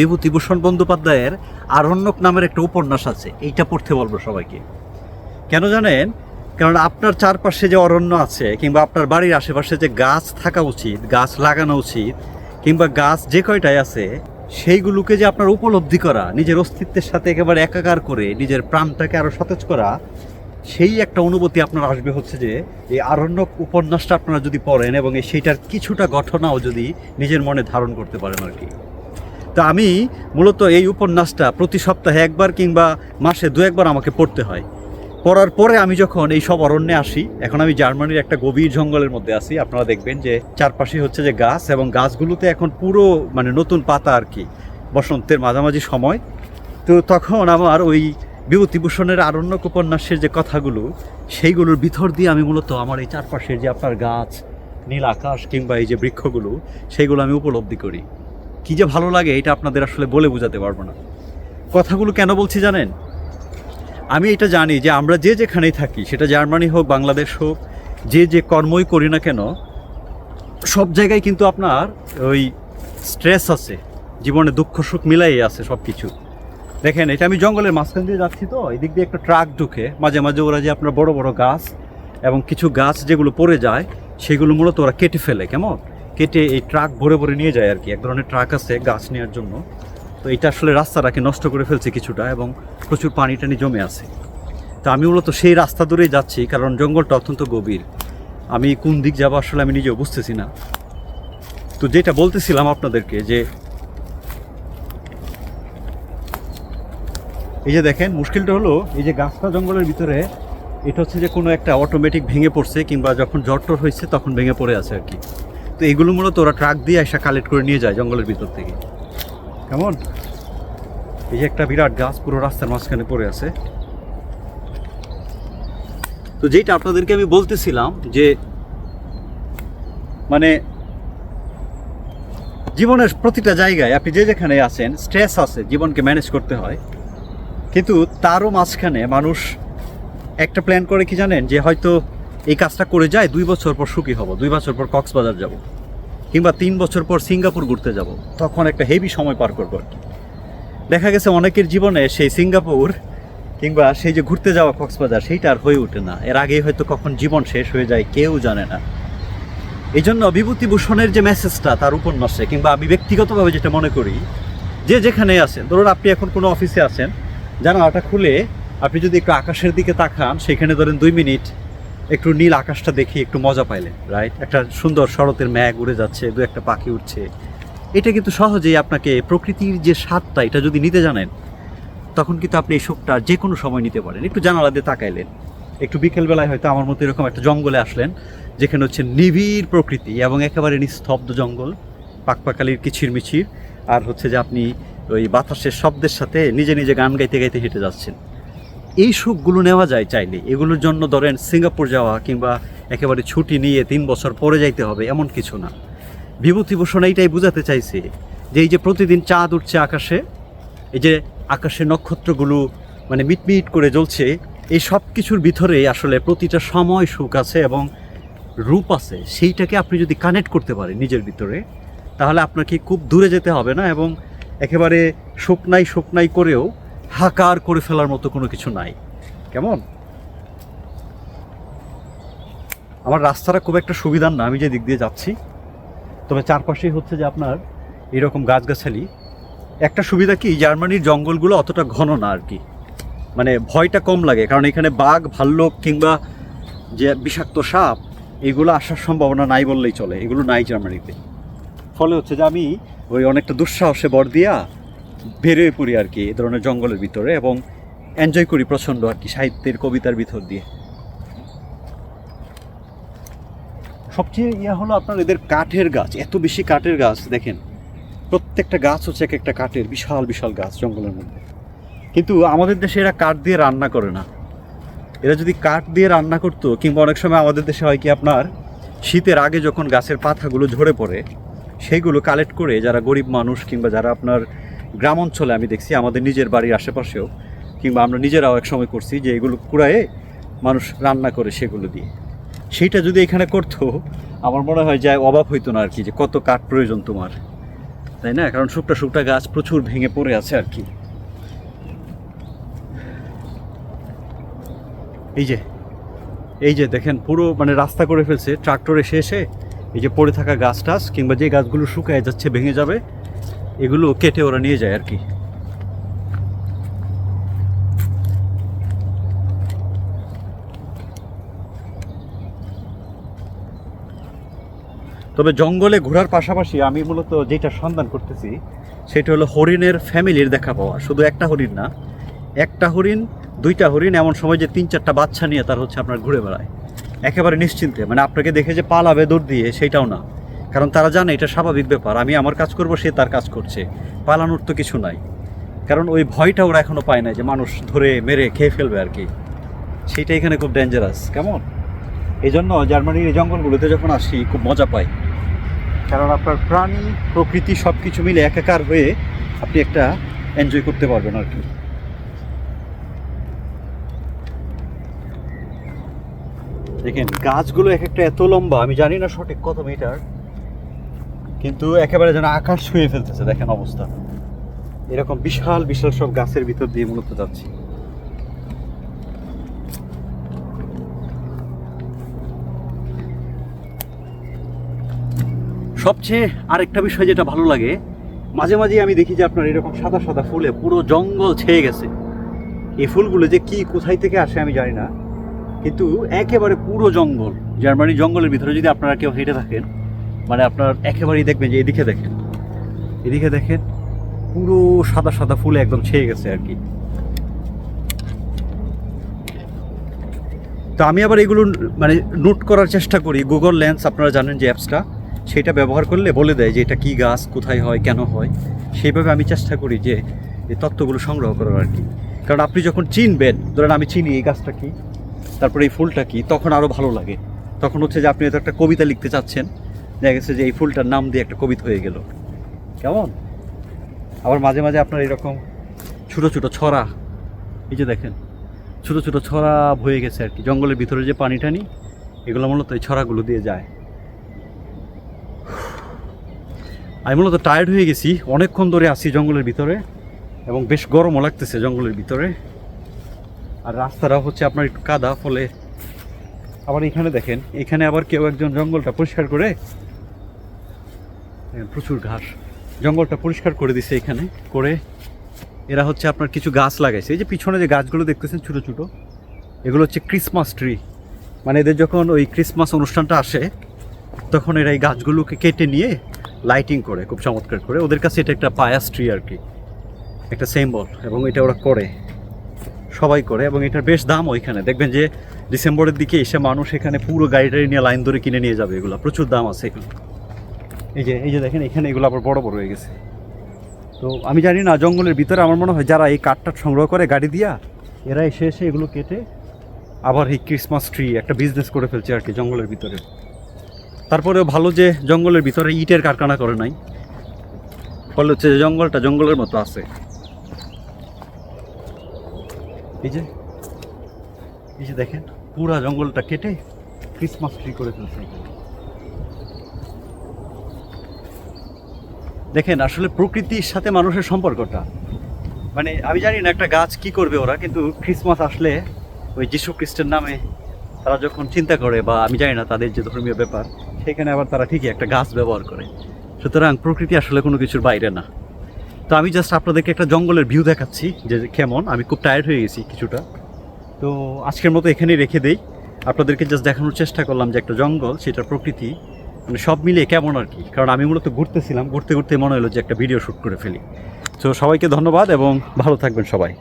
বিভূতিভূষণ বন্দ্যোপাধ্যায়ের আরণ্যক নামের একটা উপন্যাস আছে। এইটা পড়তে বলব সবাইকে। কেন জানেন? কারণ আপনার চারপাশে যে অরণ্য আছে, কিংবা আপনার বাড়ির আশেপাশে যে গাছ থাকা উচিত, গাছ লাগানো উচিত, কিংবা গাছ যে কয়টাই আছে, সেইগুলোকে যে আপনার উপলব্ধি করা, নিজের অস্তিত্বের সাথে একেবারে একাকার করে, নিজের প্রাণটাকে আরও সতেজ করা, সেই একটা অনুভূতি আপনার আসবে হচ্ছে যে, এই আরণ্যক উপন্যাসটা আপনারা যদি পড়েন এবং সেইটার কিছুটা ঘটনাও যদি নিজের মনে ধারণ করতে পারেন আর কি। তো আমি মূলত এই উপন্যাসটা প্রতি সপ্তাহে একবার কিংবা মাসে দু একবার আমাকে পড়তে হয়। পড়ার পরে আমি যখন এই সব অরণ্যে আসি, এখন আমি জার্মানির একটা গভীর জঙ্গলের মধ্যে আছি। আপনারা দেখবেন যে চারপাশে হচ্ছে যে গাছ এবং গাছগুলোতে এখন পুরো মানে নতুন পাতা আর কি, বসন্তের মাঝামাঝি সময়। তো তখন আমার ওই বিভূতিভূষণের আরণ্যক উপন্যাসের যে কথাগুলো, সেইগুলোর ভিতর দিয়ে আমি মূলত আমার এই চারপাশের যে আপনার গাছ, নীল আকাশ কিংবা এই যে বৃক্ষগুলো, সেইগুলো আমি উপলব্ধি করি। কি যে ভালো লাগে এটা আপনাদের আসলে বলে বোঝাতে পারব না। কথাগুলো কেন বলছি জানেন? আমি এটা জানি যে আমরা যে যেখানেই থাকি, সেটা জার্মানি হোক, বাংলাদেশ হোক, যে যে কর্মই করি না কেন, সব জায়গায় কিন্তু আপনার ওই স্ট্রেস আছে, জীবনে দুঃখ সুখ মিলাই আছে সব কিছু দেখেন, এটা আমি জঙ্গলের মাঝখান দিয়ে যাচ্ছি তো, এদিক দিয়ে একটা ট্রাক ঢুকে, মাঝে মাঝে ওরা যে আপনার বড় বড় গাছ এবং কিছু গাছ যেগুলো পড়ে যায়, সেগুলো মূলত ওরা কেটে ফেলে, কেমন? কেটে এই ট্রাক ভরে ভরে নিয়ে যায় আর কি। এক ধরনের ট্রাক আছে গাছ নেওয়ার জন্য। তো এটা আসলে রাস্তাটাকে নষ্ট করে ফেলছে কিছুটা এবং প্রচুর পানি টানি জমে আছে। তো আমি মূলত সেই রাস্তা ধরেই যাচ্ছি, কারণ জঙ্গলটা অত্যন্ত গভীর। আমি কোন দিক যাব আসলে আমি নিজেও বুঝতেছি না। তো যেটা বলতেছিলাম আপনাদেরকে যে, এই যে দেখেন, মুশকিলটা হলো এই যে গাছটা জঙ্গলের ভিতরে, এটা হচ্ছে যে কোনো একটা অটোমেটিক ভেঙে পড়ছে কিংবা যখন জ্বর টর হয়েছে তখন ভেঙে পড়ে আছে আর কি। তো এগুলো মূলত ওরা ট্রাক দিয়ে এসে কালেক্ট করে নিয়ে যায় জঙ্গলের ভিতর থেকে। কেমন? এই যে একটা বিরাট গাছ পুরো রাস্তার মাঝখানে পড়ে আছে। তো যেটা আপনাদেরকে আমি বলতেছিলাম যে মানে জীবনের প্রতিটা জায়গায় আপনি যে যেখানে আছেন স্ট্রেস আছে জীবনকে ম্যানেজ করতে হয়। কিন্তু তারও মাঝখানে মানুষ একটা প্ল্যান করে কি জানেন? যে হয়তো এই কাজটা করে যায় দুই বছর পর সুখী হব, দুই বছর পর কক্সবাজার যাব, কিংবা তিন বছর পর সিঙ্গাপুর ঘুরতে যাব, তখন একটা হেভি সময় পার করব আর কি। দেখা গেছে অনেকের জীবনে সেই সিঙ্গাপুর কিংবা সেই যে ঘুরতে যাওয়া কক্সবাজার, সেইটা আর হয়ে ওঠে না। এর আগেই হয়তো কখন জীবন শেষ হয়ে যায়, কেউ জানে না। এই জন্য বিভূতিভূষণের যে মেসেজটা তার উপন্যাসে, কিংবা আমি ব্যক্তিগতভাবে যেটা মনে করি, যে যেখানে আছেন, ধরুন আপনি এখন কোনো অফিসে আছেন, জানালাটা খুলে আপনি যদি একটু আকাশের দিকে তাকান, সেখানে ধরেন দুই মিনিট একটু নীল আকাশটা দেখি একটু মজা পাইলেন রাইট একটা সুন্দর শরতের ম্যাগ উড়ে যাচ্ছে, দু একটা পাখি উঠছে এটা কিন্তু সহজেই আপনাকে প্রকৃতির যে স্বাদটা, এটা যদি নিতে জানেন, তখন কিন্তু আপনি এই সুখটা যে কোনো সময় নিতে পারেন। একটু জানালা দিয়ে তাকাইলেন। একটু বিকেলবেলায় হয়তো আমার মতো এরকম একটা জঙ্গলে আসলেন, যেখানে হচ্ছে নিবিড় প্রকৃতি এবং একেবারে নিস্তব্ধ জঙ্গল পাকপাকালির কিচির মিচির আর হচ্ছে যে আপনি ওই বাতাসের শব্দের সাথে নিজে নিজে গান গাইতে গাইতে হেঁটে যাচ্ছেন। এই সুখগুলো নেওয়া যায় চাইলে। এগুলোর জন্য ধরেন সিঙ্গাপুর যাওয়া কিংবা একেবারে ছুটি নিয়ে তিন বছর পরে যাইতে হবে, এমন কিছু না। বিভূতিভূষণ এইটাই বোঝাতে চাইছে যে এই যে প্রতিদিন চাঁদ উঠছে আকাশে, এই যে আকাশে নক্ষত্রগুলো মানে মিটমিট করে জ্বলছে, এই সব কিছুর ভিতরে আসলে প্রতিটা সময় সুখ আছে এবং রূপ আছে। সেইটাকে আপনি যদি কানেক্ট করতে পারেন নিজের ভিতরে, তাহলে আপনাকে খুব দূরে যেতে হবে না এবং একেবারে শুকনাই শুকনাই করেও হাকার করে ফেলার মতো কোনো কিছু নাই। কেমন? আমার রাস্তাটা খুব একটা সুবিধার না, আমি যে দিক দিয়ে যাচ্ছি। তবে চারপাশেই হচ্ছে যে আপনার এরকম গাছগাছালি। একটা সুবিধা কি, জার্মানির জঙ্গলগুলো অতটা ঘন না আর কি। মানে ভয়টা কম লাগে, কারণ এখানে বাঘ, ভাল্লুক কিংবা যে বিষাক্ত সাপ, এগুলো আসার সম্ভাবনা নাই বললেই চলে, এগুলো নাই জার্মানিতে। ফলে হচ্ছে যে আমি ওই অনেকটা দুঃসাহসে বর দিয়া বেরোয় পড়ি আর কি, এ ধরনের জঙ্গলের ভিতরে এবং এনজয় করি প্রচণ্ড আর কি, সাহিত্যের কবিতার ভিতর দিয়ে। সবচেয়ে ইয়ে হলো আপনার এদের কাঠের গাছ, এত বেশি কাঠের গাছ দেখেন, প্রত্যেকটা গাছ হচ্ছে এক একটা কাঠের, বিশাল বিশাল গাছ জঙ্গলের মধ্যে। কিন্তু আমাদের দেশে এরা কাঠ দিয়ে রান্না করে না। এরা যদি কাঠ দিয়ে রান্না করতো, কিংবা অনেক সময় আমাদের দেশে হয় কি আপনার, শীতের আগে যখন গাছের পাতাগুলো ঝরে পড়ে, সেইগুলো কালেক্ট করে যারা গরিব মানুষ কিংবা যারা আপনার গ্রাম অঞ্চলে আমি দেখছি আমাদের নিজের বাড়ির আশেপাশেও, কিংবা আমরা নিজেরাও এক সময় করছি যে এগুলো কুড়ায়ে মানুষ রান্না করে সেগুলো দিয়ে। সেইটা যদি এখানে করতো, আমার মনে হয় যায় অভাব হইতো না আর কি, যে কত কাঠ প্রয়োজন তোমার। তাই না? কারণ শুকটা শুকটা গাছ প্রচুর ভেঙে পড়ে আছে আর কি। এই যে এই যে দেখেন, পুরো মানে রাস্তা করে ফেলছে, ট্রাক্টর এসে এসে এই যে পড়ে থাকা গাছ টাছ, কিংবা যে গাছগুলো শুকায় যাচ্ছে, ভেঙে যাবে এগুলো কেটে ওরা নিয়ে যায় আর কি। তবে জঙ্গলে ঘোরার পাশাপাশি আমি মূলত যেটা সন্ধান করতেছি, সেটা হলো হরিণের ফ্যামিলির দেখা পাওয়া। শুধু একটা হরিণ না, একটা হরিণ, দুইটা হরিণ, এমন সময় যে তিন চারটা বাচ্চা নিয়ে তার হচ্ছে আপনার ঘুরে বেড়ায়। একেবারে নিশ্চিন্তে মানে আপনাকে দেখে যে পালাবে দৌড় দিয়ে, সেটাও না। কারণ তারা জানে এটা স্বাভাবিক ব্যাপার। আমি আমার কাজ করব, সে তার কাজ করছে। পালানোর তো কিছু নাই। কারণ ওই ভয়টা ওরা এখনও পায় না যে মানুষ ধরে মেরে খেয়ে ফেলবে আর কি। সেইটা এখানে খুব ডেঞ্জারাস কেমন? এই জন্য জার্মানির এই জঙ্গলগুলোতে যখন আসি, খুব মজা পাই। কারণ আপনার প্রাণী, প্রকৃতি সব কিছু মিলে একাকার হয়ে আপনি একটা এনজয় করতে পারবেন আর কি। দেখেন, গাছগুলো এক একটা এত লম্বা, আমি জানি না সঠিক কত মিটার কিন্তু একেবারে যেন আকাশ ছুঁয়ে ফেলতেছে, দেখেন অবস্থা। এরকম বিশাল বিশাল সব গাছের ভিতর দিয়ে মূলত যাচ্ছি। সবচেয়ে আরেকটা বিষয় যেটা ভালো লাগে, মাঝে মাঝে আমি দেখি যে আপনার এরকম সাদা সাদা ফুলে পুরো জঙ্গল ছেয়ে গেছে। এই ফুলগুলো যে কি, কোথায় থেকে আসে আমি জানি না, কিন্তু একেবারে পুরো জঙ্গল জার্মানি জঙ্গলের ভিতরে যদি আপনারা কেউ হেঁটে থাকেন মানে আপনার একেবারেই দেখবেন যে এদিকে দেখেন। এদিকে দেখেন, পুরো সাদা সাদা ফুলে একদম ছেয়ে গেছে আর কি। তো আমি আবার এগুলো মানে নোট করার চেষ্টা করি। গুগল লেন্স আপনারা জানেন যে অ্যাপসটা, সেটা ব্যবহার করলে বলে দেয় যে এটা কি গাছ, কোথায় হয়, কেন হয়। সেইভাবে আমি চেষ্টা করি যে এই তত্ত্বগুলো সংগ্রহ করার আর কি। কারণ আপনি যখন চিনবেন, ধরেন আমি চিনি এই গাছটা কী, তারপরে এই ফুলটা কী, তখন আরও ভালো লাগে। তখন হচ্ছে যে আপনি হয়তো একটা কবিতা লিখতে চাচ্ছেন দেখা গেছে যে এই ফুলটার নাম দিয়ে একটা কবিতা হয়ে গেল। কেমন? আবার মাঝে মাঝে আপনার এরকম ছোটো ছোটো ছড়া, এই যে দেখেন, ছোটো ছোটো ছড়া বয়ে গেছে আর কি। জঙ্গলের ভিতরে যে পানি টানি এগুলো মূলত এই ছড়াগুলো দিয়ে যায়। আমি মূলত টায়ার্ড হয়ে গেছি, অনেকক্ষণ ধরে আছি জঙ্গলের ভিতরে এবং বেশ গরমও লাগতেছে জঙ্গলের ভিতরে। আর রাস্তাটা হচ্ছে আপনার একটু কাদা, ফলে আবার এখানে দেখেন, এখানে আবার কেউ একজন জঙ্গলটা পরিষ্কার করে প্রচুর ঘাস। জঙ্গলটা পরিষ্কার করে দিছে এখানে, করে এরা হচ্ছে আপনার কিছু গাছ লাগাইছে। এই যে পিছনে যে গাছগুলো দেখতেছেন ছোটো ছোটো, এগুলো হচ্ছে ক্রিসমাস ট্রি মানে এদের যখন ওই ক্রিসমাস অনুষ্ঠানটা আসে, তখন এরা এই গাছগুলোকে কেটে নিয়ে লাইটিং করে, খুব চমৎকার করে। ওদের কাছে এটা একটা পায়াস ট্রি আর কি, একটা সিম্বল এবং এটা ওরা করে, সবাই করে, এবং এটার বেশ দাম ওইখানে। দেখবেন যে ডিসেম্বরের দিকে এসে মানুষ এখানে পুরো গাড়ি টাড়ি নিয়ে লাইন ধরে কিনে নিয়ে যাবে এগুলো। প্রচুর দাম আছে এগুলো এই যে এই যে দেখেন, এখানে এগুলো আবার বড় বড় হয়ে গেছে। তো আমি জানি না, জঙ্গলের ভিতরে আমার মনে হয় যারা এই কাঠটা সংগ্রহ করে গাড়ি দিয়া, এরা এসে এসে এগুলো কেটে আবার এই ক্রিসমাস ট্রি একটা বিজনেস করে ফেলছে আর কি জঙ্গলের ভিতরে। তারপরেও ভালো যে জঙ্গলের ভিতরে ইটের কারখানা করে নাই। ফলে হচ্ছে জঙ্গলটা জঙ্গলের মতো আছে। এই যে এই যে দেখেন, পুরা জঙ্গলটা কেটে ক্রিসমাস ট্রি করে ফেলছে। দেখেন, আসলে প্রকৃতির সাথে মানুষের সম্পর্কটা। মানে আমি জানি না একটা গাছ কি করবে ওরা, কিন্তু ক্রিসমাস আসলে ওই যিশু খ্রিস্টের নামে তারা যখন চিন্তা করে, বা আমি জানি না তাদের যে ধর্মীয় ব্যাপার, সেখানে আবার তারা ঠিকই একটা গাছ ব্যবহার করে। সুতরাং প্রকৃতি আসলে কোনো কিছুর বাইরে না। তো আমি জাস্ট আপনাদেরকে একটা জঙ্গলের ভিউ দেখাচ্ছি, যে কেমন, আমি খুব টায়ার্ড হয়ে গেছি কিছুটা। তো আজকের মতো এখানেই রেখে দেই। আপনাদেরকে জাস্ট দেখানোর চেষ্টা করলাম যে একটা জঙ্গল সেটা প্রকৃতি মানে সব মিলিয়ে কেমন আর কি? কারণ আমি মূলত ঘুরতেছিলাম, ঘুরতে ঘুরতে মনে হলো যে একটা ভিডিও শ্যুট করে ফেলি। তো সবাইকে ধন্যবাদ এবং ভালো থাকবেন সবাই।